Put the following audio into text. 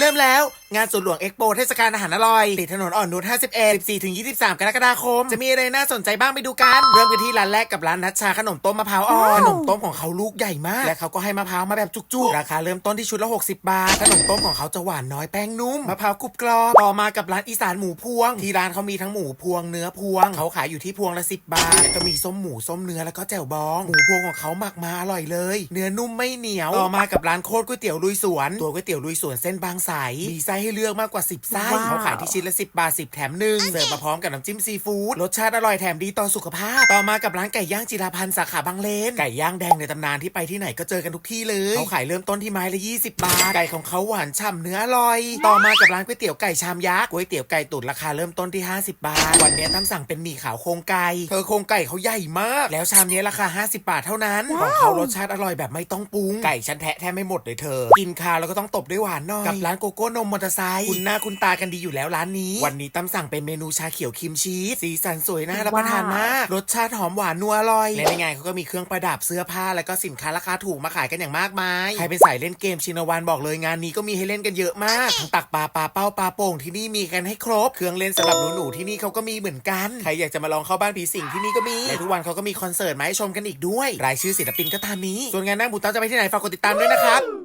เริ่มแล้ว งานสวนหลวงเอ็กโปเทศกาลอาหารอร่อย ติดถนนอ่อนนุช51 14ถึง23 กรกฎาคม จะมีอะไรน่าสนใจบ้างไปดูกัน เริ่มกันที่ร้านแรกกับร้านนัชชาขนมต้มมะพร้าวอ่อนขนมต้มของเขาลูกใหญ่มาก และเขาก็ให้มะพร้าวมาแบบจุกๆ ราคาเริ่มต้นที่ชุดละ 60 บาท ขนมต้มของเขาจะหวานน้อยแป้งนุ่มมะพร้าวกรุบกรอบต่อมากับร้านอีสานหมูพวง ที่ร้านเขามีทั้งหมูพวงเนื้อพวง เขาขายอยู่ที่พวงละ 10 บาทแล้วก็มีส้มหมูส้มเนื้อแล้วก็แจ่วบองหมูพวงของเขาหมักมาอร่อยเลย เนื้อนุ่มไม่เหนียวต่อมากับร้านโคตรก๋วยเตี๋ยวลุยสวนตัวก๋วยเตี๋ยวลุยสวนเส้นบางใสมีไส้ให้เลือกมากกว่า 10ไส้ว้าว เขาขายที่ชิ้นละ 10 บาท 10 แถมหนึ่งเสิร์ฟมาพร้อมกับน้ำจิ้มซีฟู้ดรสชาติอร่อยแถมดีต่อสุขภาพ ต่อมากับร้านไก่ย่างจิราพันธ์สาขาบางเลนไก่ย่างแดงในตำนานที่ไปที่ไหนก็เจอกันทุกที่เลยเขาขายเริ่มต้นที่ไม้ละ20 บาทไก่ของเขาหวานฉ่ำเนื้ออร่อย ต่อมากับร้านก๋วยเตี๋ยวไก่ชามยักษ์ก๋วยเตี๋ยวไก่ตุ๋นราคาเริ่มต้นที่ 50 บาท วันนี้ตั้มสั่งเป็นหมี่ขาวโครงไก่เธอโครงไก่เขาใหญ่มาก แล้วชามนี้ราคา 50 บาทเท่านั้นของเขารสชาติอร่อยแบบไม่ต้องปรุงไก่ฉันแทะแทบไม่หมดเลยเธอ กินคาวแล้วก็ต้องตบด้วยหวานหน่อยกับร้านโกโก้นมมอเตอร์ไซค์คุณหน้าคุณตากันดีอยู่แล้วร้านนี้ วันนี้ตั้มสั่งเป็นเมนูชาเขียวครีมชีสสีสันสวยน่ารับประทานมาก รสชาติหอมหวานนัวอร่อยและในงานเขาก็มีเครื่องประดับเสื้อผ้า แล้วก็สินค้าราคาถูกมาขายกันอย่างมากมายใครเป็นสายเล่นเกมชินวันบอกเลยงานนี้ก็มีให้เล่นกันเยอะมากทั้งตักปลาปลาเป้าปลาโป่งที่นี่มีกันให้ครบเครื่องเล่นสำหรับหนูๆที่นี่เขาก็มีเหมือนกันใครอยากจะมาลองเข้าบ้านผีสิงที่นี่ก็มีและทุกวันเขาก็มีคอนเสิร์ตมาให้ชมกันอีกด้วย รายชื่อศิลปินก็ตามนี้ส่วนงานหน้าบูตั้มจะไปที่ไหนฝากกดติดตามด้วยนะครับ